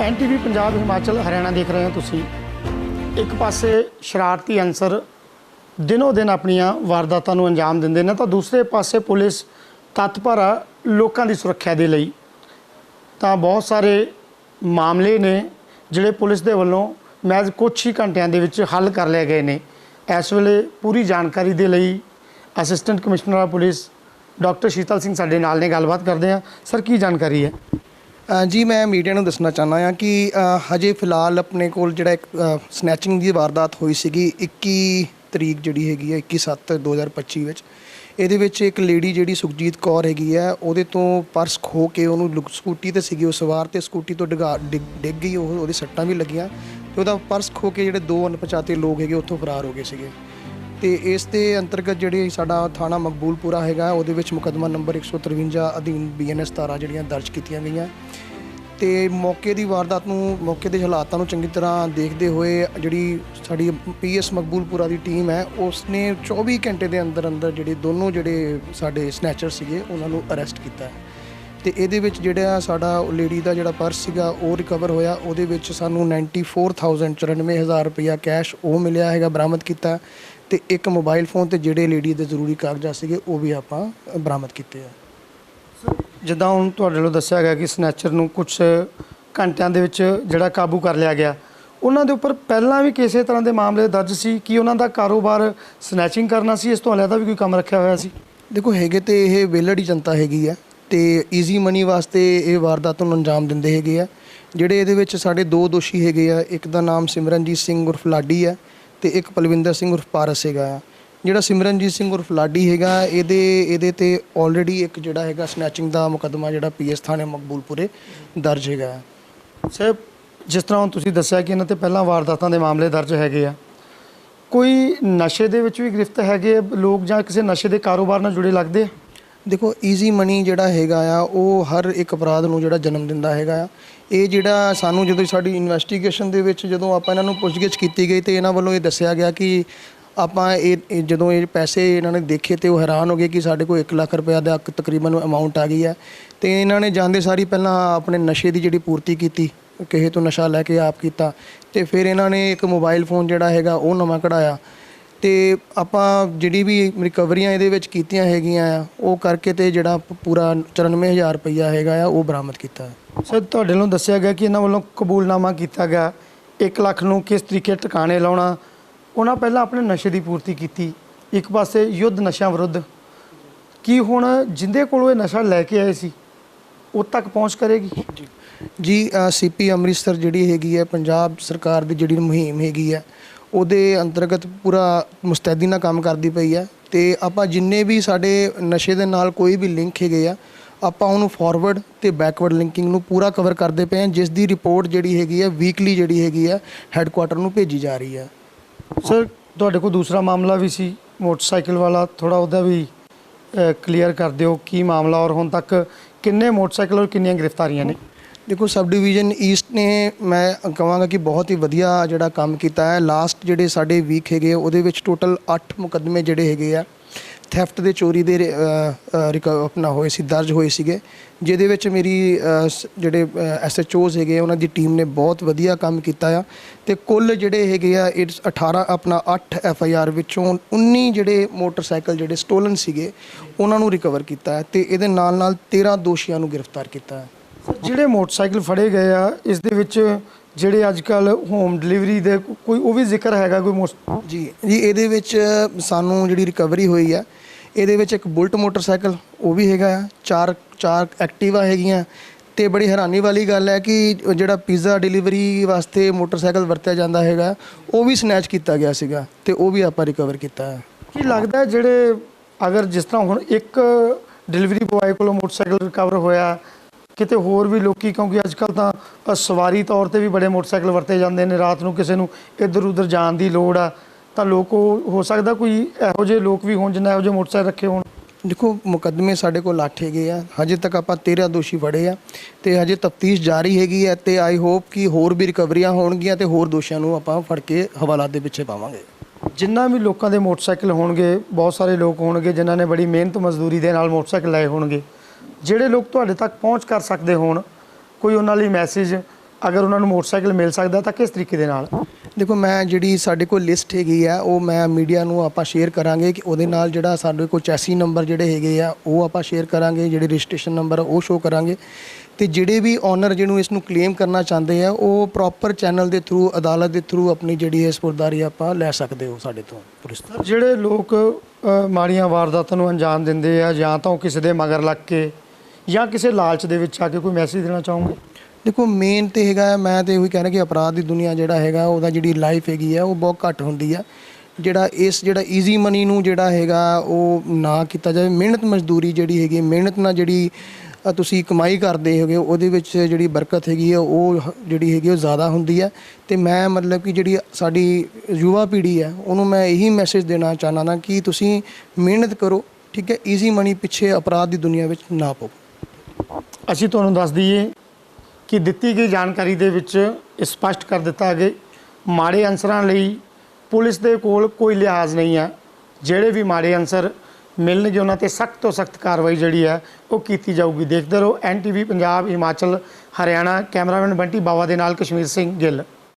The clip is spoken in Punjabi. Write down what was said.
ਐਨਟੀਵੀ ਪੰਜਾਬ ਹਿਮਾਚਲ ਹਰਿਆਣਾ ਦੇਖ ਰਹੇ ਹੋ ਤੁਸੀਂ। ਇੱਕ ਪਾਸੇ ਸ਼ਰਾਰਤੀ ਅਨਸਰ ਦਿਨੋ ਦਿਨ ਆਪਣੀਆਂ ਵਾਰਦਾਤਾਂ ਨੂੰ ਅੰਜਾਮ ਦਿੰਦੇ ਨੇ ਤਾਂ ਦੂਸਰੇ ਪਾਸੇ ਪੁਲਿਸ ਤਤਪਰ ਆ ਲੋਕਾਂ ਦੀ ਸੁਰੱਖਿਆ ਦੇ ਲਈ। ਤਾਂ ਬਹੁਤ ਸਾਰੇ ਮਾਮਲੇ ਨੇ ਜਿਹੜੇ ਪੁਲਿਸ ਦੇ ਵੱਲੋਂ ਮਹਿਜ਼ ਕੁਝ ਹੀ ਘੰਟਿਆਂ ਦੇ ਵਿੱਚ ਹੱਲ ਕਰ ਲਏ ਗਏ ਨੇ। ਇਸ ਵੇਲੇ ਪੂਰੀ ਜਾਣਕਾਰੀ ਦੇ ਲਈ assistant commissioner of police doctor Sheetal Singh ਸਾਡੇ ਨਾਲ ਨੇ। ਗੱਲਬਾਤ ਕਰਦੇ ਆ ਸਰ, ਕੀ ਜਾਣਕਾਰੀ ਹੈ? ਜੀ, ਮੈਂ ਮੀਡੀਆ ਨੂੰ ਦੱਸਣਾ ਚਾਹੁੰਦਾ ਹਾਂ ਕਿ ਹਜੇ ਫਿਲਹਾਲ ਆਪਣੇ ਕੋਲ ਜਿਹੜਾ ਇੱਕ ਸਨੈਚਿੰਗ ਦੀ ਵਾਰਦਾਤ ਹੋਈ ਸੀਗੀ 21 ਤਰੀਕ ਜਿਹੜੀ ਹੈਗੀ ਹੈ 21/7/2025 ਵਿੱਚ। ਇਹਦੇ ਵਿੱਚ ਇੱਕ ਲੇਡੀ ਜਿਹੜੀ ਸੁਖਜੀਤ ਕੌਰ ਹੈਗੀ ਹੈ, ਉਹਦੇ ਤੋਂ ਪਰਸ ਖੋ ਕੇ ਉਹਨੂੰ ਲੁਕ- ਸਕੂਟੀ ਤੇ ਸੀਗੀ, ਉਹ ਸਵਾਰ ਤੇ ਸਕੂਟੀ ਤੋਂ ਡਿਗਾ, ਡਿੱਗ ਡਿੱਗ ਗਈ, ਉਹ ਉਹਦੇ ਸੱਟਾਂ ਵੀ ਲੱਗੀਆਂ ਤੇ ਉਹਦਾ ਪਰਸ ਖੋ ਕੇ ਜਿਹੜੇ ਦੋ ਅਣਪਛਾਤੇ ਲੋਕ ਹੈਗੇ, ਉੱਥੋਂ ਫਰਾਰ ਹੋ ਗਏ ਸੀਗੇ। ਤੇ ਇਸ ਦੇ ਅੰਤਰਗਤ ਜਿਹੜੇ ਸਾਡਾ ਥਾਣਾ ਮਕਬੂਲਪੁਰਾ ਹੈਗਾ, ਉਹਦੇ ਵਿੱਚ ਮੁਕੱਦਮਾ ਨੰਬਰ 153 ਅਧੀਨ ਬੀਐਨਐਸ ਧਾਰਾ ਜਿਹੜੀਆਂ ਦਰਜ ਕੀਤੀਆਂ ਗਈਆਂ। ਤੇ ਮੌਕੇ ਦੀ ਵਾਰਦਾਤ ਨੂੰ, ਮੌਕੇ ਦੇ ਹਾਲਾਤਾਂ ਨੂੰ ਚੰਗੀ ਤਰ੍ਹਾਂ ਦੇਖਦੇ ਹੋਏ ਜਿਹੜੀ ਸਾਡੀ ਪੀਐਸ ਮਕਬੂਲਪੁਰਾ ਦੀ ਟੀਮ ਹੈ, ਉਸਨੇ 24 ਘੰਟੇ ਦੇ ਅੰਦਰ ਅੰਦਰ ਜਿਹੜੇ ਦੋਨੋਂ ਜਿਹੜੇ ਸਾਡੇ ਸਨੈਚਰ ਸੀਗੇ, ਉਹਨਾਂ ਨੂੰ ਅਰੈਸਟ ਕੀਤਾ ਹੈ। ਤੇ ਇਹਦੇ ਵਿੱਚ ਜਿਹੜਾ ਸਾਡਾ ਲੇਡੀ ਦਾ ਜਿਹੜਾ ਪਰਸ ਸੀਗਾ ਉਹ ਰਿਕਵਰ ਹੋਇਆ। ਉਹਦੇ ਵਿੱਚ ਸਾਨੂੰ 94000 94000 ਰੁਪਇਆ ਕੈਸ਼ ਉਹ ਮਿਲਿਆ ਹੈਗਾ ਬਰਾਮਦ ਕੀਤਾ। ਤੇ ਇੱਕ ਮੋਬਾਈਲ ਫੋਨ ਤੇ ਜਿਹੜੇ ਲੇਡੀ ਦੇ ਜ਼ਰੂਰੀ ਕਾਗਜ਼ਾਤ ਸੀਗੇ ਉਹ ਵੀ ਆਪਾਂ ਬਰਾਮਦ ਕੀਤੇ ਆ। ਜਿੱਦਾਂ ਹੁਣ ਤੁਹਾਡੇ ਵੱਲੋਂ ਦੱਸਿਆ ਗਿਆ ਕਿ ਸਨੈਚਰ ਨੂੰ ਕੁਝ ਘੰਟਿਆਂ ਦੇ ਵਿੱਚ ਜਿਹੜਾ ਕਾਬੂ ਕਰ ਲਿਆ ਗਿਆ ਉਹਨਾਂ ਦੇ ਉੱਪਰ ਪਹਿਲਾਂ ਵੀ ਕਿਸੇ ਤਰ੍ਹਾਂ ਦੇ ਮਾਮਲੇ ਦਰਜ ਸੀ ਕਿ ਉਹਨਾਂ ਦਾ ਕਾਰੋਬਾਰ ਸਨੈਚਿੰਗ ਕਰਨਾ ਸੀ? ਇਸ ਤੋਂ ਇਲਾਵਾ ਵੀ ਕੋਈ ਕੰਮ ਰੱਖਿਆ ਹੋਇਆ ਸੀ? ਦੇਖੋ ਹੈਗੇ ਤੇ ਇਹ ਵਿਹਲੜੀ ਜਨਤਾ ਹੈਗੀ ਆ। ਤੇ ਈਜ਼ੀ ਮਨੀ ਵਾਸਤੇ ਇਹ ਵਾਰਦਾਤ ਨੂੰ ਅੰਜਾਮ ਦਿੰਦੇ ਹੈਗੇ ਆ। ਜਿਹੜੇ ਇਹਦੇ ਵਿੱਚ ਸਾਡੇ ਦੋ ਦੋਸ਼ੀ ਹੈਗੇ ਆ, ਇੱਕ ਦਾ ਨਾਮ ਸਿਮਰਨਜੀਤ ਸਿੰਘ ਉਰਫ ਲਾਡੀ ਆ ਤੇ ਇੱਕ ਪਲਵਿੰਦਰ ਸਿੰਘ ਉਰਫ ਪਾਰਸ ਹੈਗਾ ਆ। ਜਿਹੜਾ ਸਿਮਰਨਜੀਤ ਸਿੰਘ ਉਰਫ ਲਾਡੀ ਹੈਗਾ, ਇਹਦੇ ਇਹਦੇ ਤੇ ਆਲਰੇਡੀ ਇੱਕ ਜਿਹੜਾ ਹੈਗਾ ਸਨੈਚਿੰਗ ਦਾ ਮੁਕੱਦਮਾ ਜਿਹੜਾ ਪੀਐਸ ਥਾਣੇ ਮਕਬੂਲਪੁਰੇ ਦਰਜ ਹੈਗਾ ਆ। ਸਰ, ਜਿਸ ਤਰ੍ਹਾਂ ਹੁਣ ਤੁਸੀਂ ਦੱਸਿਆ ਕਿ ਇਹਨਾਂ ਤੇ ਪਹਿਲਾਂ ਵਾਰਦਾਤਾਂ ਦੇ ਮਾਮਲੇ ਦਰਜ ਹੈਗੇ ਆ, ਕੋਈ ਨਸ਼ੇ ਦੇ ਵਿੱਚ ਵੀ ਗ੍ਰਿਫਤ ਹੈਗੇ ਲੋਕ ਜਾਂ ਕਿਸੇ ਨਸ਼ੇ ਦੇ ਕਾਰੋਬਾਰ ਨਾਲ ਜੁੜੇ ਲੱਗਦੇ ਆ? ਦੇਖੋ ਈਜ਼ੀ ਮਨੀ ਜਿਹੜਾ ਹੈਗਾ ਆ, ਉਹ ਹਰ ਇੱਕ ਅਪਰਾਧ ਨੂੰ ਜਿਹੜਾ ਜਨਮ ਦਿੰਦਾ ਹੈਗਾ ਆ। ਇਹ ਜਿਹੜਾ ਸਾਨੂੰ ਜਦੋਂ ਸਾਡੀ ਇਨਵੈਸਟੀਗੇਸ਼ਨ ਦੇ ਵਿੱਚ ਜਦੋਂ ਆਪਾਂ ਇਹਨਾਂ ਨੂੰ ਪੁੱਛਗਿੱਛ ਕੀਤੀ ਗਈ ਤੇ ਇਹਨਾਂ ਵੱਲੋਂ ਇਹ ਦੱਸਿਆ ਗਿਆ ਕਿ ਆਪਾਂ ਇਹ ਜਦੋਂ ਇਹ ਪੈਸੇ ਇਹਨਾਂ ਨੇ ਦੇਖੇ ਤੇ ਉਹ ਹੈਰਾਨ ਹੋ ਗਏ ਕਿ ਸਾਡੇ ਕੋਲ 1 ਲੱਖ ਰੁਪਏ ਦਾ ਕ- ਤਕਰੀਬਨ ਅਮਾਉਂਟ ਆ ਗਈ ਹੈ ਤੇ ਇਹਨਾਂ ਨੇ ਜਾਂਦੇ ਸਾਰੀ ਪਹਿਲਾਂ ਆਪਣੇ ਨਸ਼ੇ ਦੀ ਜਿਹੜੀ ਪੂਰਤੀ ਕੀਤੀ, ਕਿਸੇ ਤੋਂ ਨਸ਼ਾ ਲੈ ਕੇ ਆਪ ਕੀਤਾ। ਤੇ ਫਿਰ ਇਹਨਾਂ ਨੇ ਇੱਕ ਮੋਬਾਈਲ ਫੋਨ ਜਿਹੜਾ ਹੈਗਾ, ਉਹ ਨਵਾਂ ਕਢਾਇਆ। ਤੇ ਆਪਾਂ ਜਿਹੜੀ ਵੀ ਰਿਕਵਰੀਆਂ ਇਹਦੇ ਵਿੱਚ ਕੀਤੀਆਂ ਹੈਗੀਆਂ ਆ ਉਹ ਕਰਕੇ ਤੇ ਜਿਹੜਾ ਪੂਰਾ 94000 ਰੁਪਈਆ ਹੈਗਾ ਆ ਉਹ ਬਰਾਮਦ ਕੀਤਾ। ਸਰ ਤੁਹਾਡੇ ਵੱਲੋਂ ਦੱਸਿਆ ਗਿਆ ਕਿ ਇਹਨਾਂ ਵੱਲੋਂ ਕਬੂਲਨਾਮਾ ਕੀਤਾ ਗਿਆ। 1 ਲੱਖ ਨੂੰ ਕਿਸ ਤਰੀਕੇ ਟਿਕਾਣੇ ਲਾਉਣਾ? ਉਹਨਾਂ ਪਹਿਲਾਂ ਆਪਣੇ ਨਸ਼ੇ ਦੀ ਪੂਰਤੀ ਕੀਤੀ। ਇੱਕ ਪਾਸੇ ਯੁੱਧ ਨਸ਼ਿਆਂ ਵਿਰੁੱਧ। ਕੀ ਹੁਣ ਜਿੰਦੇ ਕੋਲੋਂ ਇਹ ਨਸ਼ਾ ਲੈ ਕੇ ਆਏ ਸੀ ਉਹ ਤੱਕ ਪਹੁੰਚ ਕਰੇਗੀ? ਜੀ ਸੀਪੀ ਅੰਮ੍ਰਿਤਸਰ ਜਿਹੜੀ ਹੈਗੀ ਹੈ ਪੰਜਾਬ ਸਰਕਾਰ ਦੀ ਜਿਹੜੀ ਮੁਹਿੰਮ ਹੈਗੀ ਹੈ ਉਹਦੇ ਅੰਤਰਗਤ ਪੂਰਾ ਮੁਸਤੈਦੀ ਨਾਲ ਕੰਮ ਕਰਦੀ ਪਈ ਹੈ ਤੇ ਆਪਾਂ ਜਿੰਨੇ ਵੀ ਸਾਡੇ ਨਸ਼ੇ ਦੇ ਨਾਲ ਕੋਈ ਵੀ ਲਿੰਕ ਹੈਗੇ ਆ, ਆਪਾਂ ਉਹਨੂੰ ਫਾਰਵਰਡ ਤੇ ਬੈਕਵਰਡ ਲਿੰਕਿੰਗ ਨੂੰ ਪੂਰਾ ਕਵਰ ਕਰਦੇ ਪਏ ਹਾਂ ਜਿਸ ਦੀ ਰਿਪੋਰਟ ਜਿਹੜੀ ਹੈਗੀ ਹੈ ਵੀਕਲੀ ਜਿਹੜੀ ਹੈਗੀ ਹੈ ਹੈੱਡਕੁਆਟਰ ਨੂੰ ਭੇਜੀ ਜਾ ਰਹੀ ਹੈ ਸਰ ਤੁਹਾਡੇ ਕੋਲ ਦੂਸਰਾ ਮਾਮਲਾ ਵੀ ਸੀ, ਮੋਟਰਸਾਈਕਲ ਵਾਲਾ ਥੋੜਾ ਉਹਦਾ ਵੀ ਕਲੀਅਰ ਕਰ ਦਿਓ ਕੀ ਮਾਮਲਾ ਔਰ ਹੁਣ ਤੱਕ ਕਿੰਨੇ ਮੋਟਰਸਾਈਕਲ ਔਰ ਕਿੰਨੀਆਂ ਗ੍ਰਿਫਤਾਰੀਆਂ ਨੇ? ਦੇਖੋ ਸਬ ਡਿਵੀਜ਼ਨ ਈਸਟ ਨੇ ਮੈਂ ਕਹਾਂਗਾ ਕਿ ਬਹੁਤ ਹੀ ਵਧੀਆ ਜਿਹੜਾ ਕੰਮ ਕੀਤਾ ਹੈ। ਲਾਸਟ ਜਿਹੜੇ ਸਾਡੇ ਵੀਕ ਹੈਗੇ ਆ, ਉਹਦੇ ਵਿੱਚ ਟੋਟਲ 8 ਮੁਕੱਦਮੇ ਜਿਹੜੇ ਹੈਗੇ ਆ ਥੈਫਟ ਦੇ ਚੋਰੀ ਦੇ ਰਿਕ- ਆਪਣਾ ਹੋਏ ਸੀ ਦਰਜ ਹੋਏ ਸੀਗੇ। ਜਿਹਦੇ ਵਿੱਚ ਮੇਰੀ ਸ- ਜਿਹੜੇ ਐਸਐਚਓਜ਼ ਹੈਗੇ ਉਹਨਾਂ ਦੀ ਟੀਮ ਨੇ ਬਹੁਤ ਵਧੀਆ ਕੰਮ ਕੀਤਾ ਆ। ਤੇ ਕੁੱਲ ਜਿਹੜੇ ਹੈਗੇ ਆ ਇਟਸ 18 ਆਪਣਾ 8 ਐਫਆਈਆਰ ਵਿੱਚੋਂ 19 ਜਿਹੜੇ ਮੋਟਰਸਾਈਕਲ ਜਿਹੜੇ ਸਟੋਲਨ ਸੀਗੇ ਉਹਨਾਂ ਨੂੰ ਰਿਕਵਰ ਕੀਤਾ ਹੈ ਤੇ ਇਹਦੇ ਨਾਲ ਨਾਲ 13 ਦੋਸ਼ੀਆਂ ਨੂੰ ਗ੍ਰਿਫਤਾਰ ਕੀਤਾ ਹੈ। ਜਿਹੜੇ ਮੋਟਰਸਾਈਕਲ ਫੜੇ ਗਏ ਆ ਇਸ ਦੇ ਵਿੱਚ ਜਿਹੜੇ ਅੱਜ ਕੱਲ ਹੋਮ ਡਿਲੀਵਰੀ ਦੇ ਕੋਈ ਉਹ ਵੀ ਜ਼ਿਕਰ ਹੈਗਾ ਕੋਈ ਜੀ ਜੀ ਇਹਦੇ ਵਿੱਚ ਸਾਨੂੰ ਜਿਹੜੀ ਰਿਕਵਰੀ ਹੋਈ ਆ ਇਹਦੇ ਵਿੱਚ ਇੱਕ ਬੁਲਟ ਮੋਟਰਸਾਈਕਲ ਉਹ ਵੀ ਹੈਗਾ ਆ ਚਾਰ ਚਾਰ ਐਕਟਿਵਾ ਹੈਗੀਆਂ। ਤੇ ਬੜੀ ਹੈਰਾਨੀ ਵਾਲੀ ਗੱਲ ਹੈ ਕਿ ਜਿਹੜਾ ਪੀਜ਼ਾ ਡਿਲੀਵਰੀ ਵਾਸਤੇ ਮੋਟਰਸਾਈਕਲ ਵਰਤਿਆ ਜਾਂਦਾ ਹੈਗਾ ਉਹ ਵੀ ਸਨੈਚ ਕੀਤਾ ਗਿਆ ਸੀਗਾ ਤੇ ਉਹ ਵੀ ਆਪਾਂ ਰਿਕਵਰ ਕੀਤਾ ਹੈ ਕੀ ਲੱਗਦਾ ਜਿਹੜੇ ਅਗਰ ਜਿਸ ਤਰ੍ਹਾਂ ਹੁਣ ਇੱਕ ਡਿਲੀਵਰੀ ਬੁਆਏ ਕੋਲੋਂ ਮੋਟਰਸਾਈਕਲ ਰਿਕਵਰ ਹੋਇਆ ਕਿਤੇ ਹੋਰ ਵੀ ਲੋਕੀ ਕਿਉਂਕਿ ਅੱਜ ਕੱਲ ਤਾਂ ਸਵਾਰੀ ਤੌਰ ਤੇ ਵੀ ਬੜੇ ਮੋਟਰਸਾਈਕਲ ਵਰਤੇ ਜਾਂਦੇ ਨੇ ਰਾਤ ਨੂੰ ਕਿਸੇ ਨੂੰ ਇੱਧਰ ਉੱਧਰ ਜਾਣ ਦੀ ਲੋੜ ਆ ਤਾਂ ਲੋਕ ਹੋ ਸਕਦਾ ਕੋਈ ਇਹੋ ਜਿਹੇ ਲੋਕ ਵੀ ਹੋਣ ਜਿਨ੍ਹਾਂ ਇਹੋ ਜਿਹੇ ਮੋਟਰਸਾਈਕਲ ਰੱਖੇ ਹੋਣ। ਦੇਖੋ ਮੁਕੱਦਮੇ ਸਾਡੇ ਕੋਲ 8 ਹੈਗੇ ਆ ਹਜੇ ਤੱਕ ਆਪਾਂ 13 ਦੋਸ਼ੀ ਫੜੇ ਆ ਤੇ ਹਜੇ ਤਫਤੀਸ਼ ਜਾਰੀ ਹੈਗੀ ਹੈ ਤੇ ਆਈ ਹੋਪ ਕਿ ਹੋਰ ਵੀ ਰਿਕਵਰੀਆਂ ਹੋਣਗੀਆਂ ਤੇ ਹੋਰ ਦੋਸ਼ੀਆਂ ਨੂੰ ਆਪਾਂ ਫੜ ਕੇ ਹਵਾਲਾਤ ਦੇ ਪਿੱਛੇ ਪਾਵਾਂਗੇ। ਜਿੰਨਾ ਵੀ ਲੋਕਾਂ ਦੇ ਮੋਟਰਸਾਈਕਲ ਹੋਣਗੇ ਬਹੁਤ ਸਾਰੇ ਲੋਕ ਹੋਣਗੇ ਜਿਨ੍ਹਾਂ ਨੇ ਬੜੀ ਮਿਹਨਤ ਮਜ਼ਦੂਰੀ ਦੇ ਨਾਲ ਮੋਟਰਸਾਈਕਲ ਲਾਏ ਹੋਣਗੇ। ਜਿਹੜੇ ਲੋਕ ਤੁਹਾਡੇ ਤੱਕ ਪਹੁੰਚ ਕਰ ਸਕਦੇ ਹੋਣ ਕੋਈ ਉਹਨਾਂ ਲਈ ਮੈਸੇਜ ਅਗਰ ਉਹਨਾਂ ਨੂੰ ਮੋਟਰਸਾਈਕਲ ਮਿਲ ਸਕਦਾ ਤਾਂ ਕਿਸ ਤਰੀਕੇ ਦੇ ਨਾਲ? ਦੇਖੋ ਮੈਂ ਜਿਹੜੀ ਸਾਡੇ ਕੋਲ ਲਿਸਟ ਹੈਗੀ ਆ ਉਹ ਮੈਂ ਮੀਡੀਆ ਨੂੰ ਆਪਾਂ ਸ਼ੇਅਰ ਕਰਾਂਗੇ ਕਿ ਉਹਦੇ ਨਾਲ ਜਿਹੜਾ ਸਾਡੇ ਕੋਲ ਚੈਸੀ ਨੰਬਰ ਜਿਹੜੇ ਹੈਗੇ ਆ ਉਹ ਆਪਾਂ ਸ਼ੇਅਰ ਕਰਾਂਗੇ ਜਿਹੜੇ ਰਜਿਸਟ੍ਰੇਸ਼ਨ ਨੰਬਰ ਉਹ ਸ਼ੋ ਕਰਾਂਗੇ। ਤੇ ਜਿਹੜੇ ਵੀ ਓਨਰ ਜਿਹਨੂੰ ਇਸ ਨੂੰ ਕਲੇਮ ਕਰਨਾ ਚਾਹੁੰਦੇ ਆ ਉਹ ਪ੍ਰੋਪਰ ਚੈਨਲ ਦੇ ਥਰੂ ਅਦਾਲਤ ਦੇ ਥਰੂ ਆਪਣੀ ਜਿਹੜੀ ਹੈ ਸਪੁਰਦਾਰੀ ਆਪਾਂ ਲੈ ਸਕਦੇ ਹੋ ਸਾਡੇ ਤੋਂ ਪੁਲਿਸ ਤੋਂ। ਜਿਹੜੇ ਲੋਕ ਮਾੜੀਆਂ ਵਾਰਦਾਤਾਂ ਨੂੰ ਅੰਜਾਮ ਦਿੰਦੇ ਆ ਜਾਂ ਤਾਂ ਉਹ ਕਿਸੇ ਦੇ ਮਗਰ ਲੱਗ ਕੇ ਜਾਂ ਕਿਸੇ ਲਾਲਚ ਦੇ ਵਿੱਚ ਆ ਕੇ ਕੋਈ ਮੈਸੇਜ ਦੇਣਾ ਚਾਹੋਗੇ? ਦੇਖੋ ਮੇਨ ਤੇ ਹੈਗਾ, ਮੈਂ ਤੇ ਉਹੀ ਕਹਿਣਾ ਕਿ ਅਪਰਾਧ ਦੀ ਦੁਨੀਆ ਜਿਹੜਾ ਹੈਗਾ, ਉਹਦਾ ਜਿਹੜੀ ਲਾਈਫ ਹੈਗੀ ਆ, ਉਹ ਬਹੁਤ ਘੱਟ ਹੁੰਦੀ ਆ। ਜਿਹੜਾ ਇਸ, ਜਿਹੜਾ ਈਜ਼ੀ ਮਨੀ ਨੂੰ ਜਿਹੜਾ ਹੈਗਾ, ਉਹ ਨਾ ਕੀਤਾ ਜਾਵੇ। ਮਿਹਨਤ ਮਜ਼ਦੂਰੀ ਜਿਹੜੀ ਹੈਗੀ ਮਿਹਨਤ ਨਾਲ ਜਿਹੜੀ ਤੁਸੀਂ ਕਮਾਈ ਕਰਦੇ ਹੋਗੇ, ਉਹਦੇ ਵਿੱਚ ਜਿਹੜੀ ਬਰਕਤ ਹੈਗੀ ਆ, ਉਹ ਜਿਹੜੀ ਹੈਗੀ ਉਹ ਜ਼ਿਆਦਾ ਹੁੰਦੀ ਹੈ ਤੇ ਮੈਂ ਮਤਲਬ ਕਿ ਜਿਹੜੀ ਸਾਡੀ ਯੁਵਾ ਪੀੜ੍ਹੀ ਹੈ ਉਹਨੂੰ ਮੈਂ ਇਹੀ ਮੈਸੇਜ ਦੇਣਾ ਚਾਹੁੰਦਾ ਨਾ ਕਿ ਤੁਸੀਂ ਮਿਹਨਤ ਕਰੋ, ਠੀਕ ਹੈ? ਈਜ਼ੀ ਮਨੀ ਪਿੱਛੇ ਅਪਰਾਧ ਦੀ ਦੁਨੀਆ ਵਿੱਚ ਨਾ ਪਵੋ ਅਸੀਂ ਤੁਹਾਨੂੰ ਦੱਸ ਦਈਏ ਕਿ ਦਿੱਤੀ ਗਈ ਜਾਣਕਾਰੀ ਦੇ ਵਿੱਚ ਇਹ ਸਪਸ਼ਟ ਕਰ ਦਿੱਤਾ ਗਿਆ ਮਾੜੇ ਅਨਸਰਾਂ ਲਈ ਪੁਲਿਸ ਦੇ ਕੋਲ ਕੋਈ ਲਿਹਾਜ਼ ਨਹੀਂ ਹੈ ਜਿਹੜੇ ਵੀ ਮਾੜੇ ਅਨਸਰ ਮਿਲਣਗੇ ਉਹਨਾਂ ਤੇ ਸਖਤ ਤੋਂ ਸਖਤ ਕਾਰਵਾਈ ਜਿਹੜੀ ਹੈ ਉਹ ਕੀਤੀ ਜਾਊਗੀ। ਦੇਖਦੇ ਰਹੋ ਐਨਟੀਵੀ ਪੰਜਾਬ, ਹਿਮਾਚਲ, ਹਰਿਆਣਾ, ਕੈਮਰਾਮੈਨ ਬੰਟੀ ਬਾਵਾ ਦੇ ਨਾਲ ਕਸ਼ਮੀਰ ਸਿੰਘ ਗਿੱਲ।